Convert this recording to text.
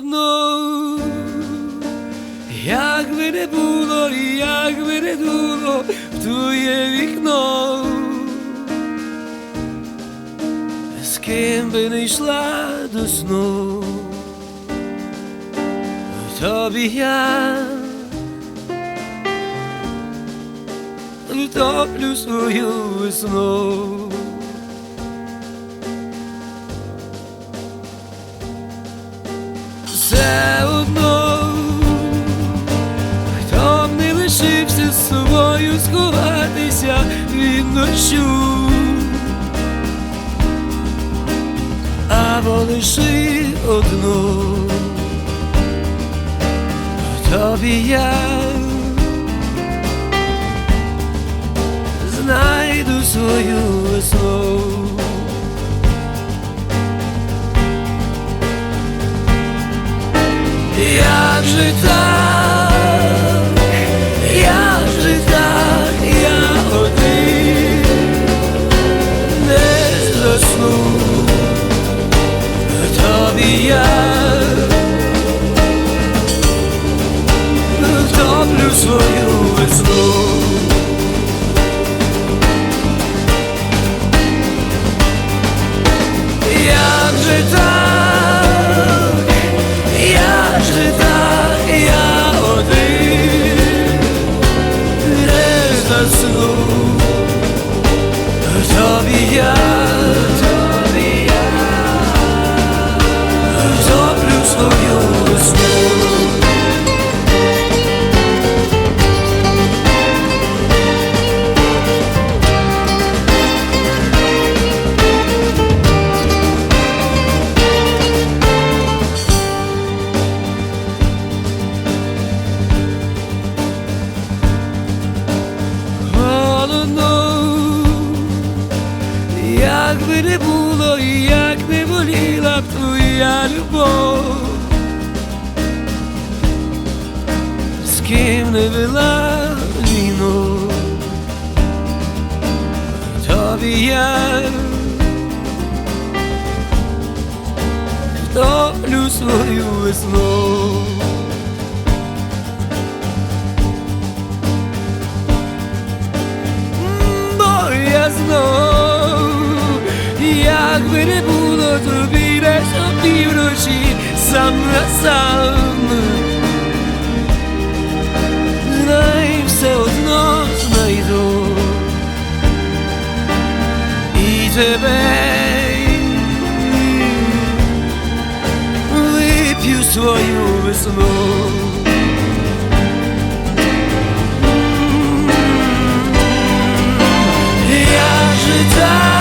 одно, як би не було, як би не дуло в твоє вікно, з ким би не йшла до сну, тобі я. Втоплю свою весну. Собою сховатися від ночу, або лиши одну, тобі я знайду свою весну. Як же так, як би не було, і як не боліла б твоя любов, з ким не вела війну, тобі я втоплю свою весну. Як би не було тобі десь опівночі сам на сам. Знай все одно знайду і тебе вип'ю свою весну. Так,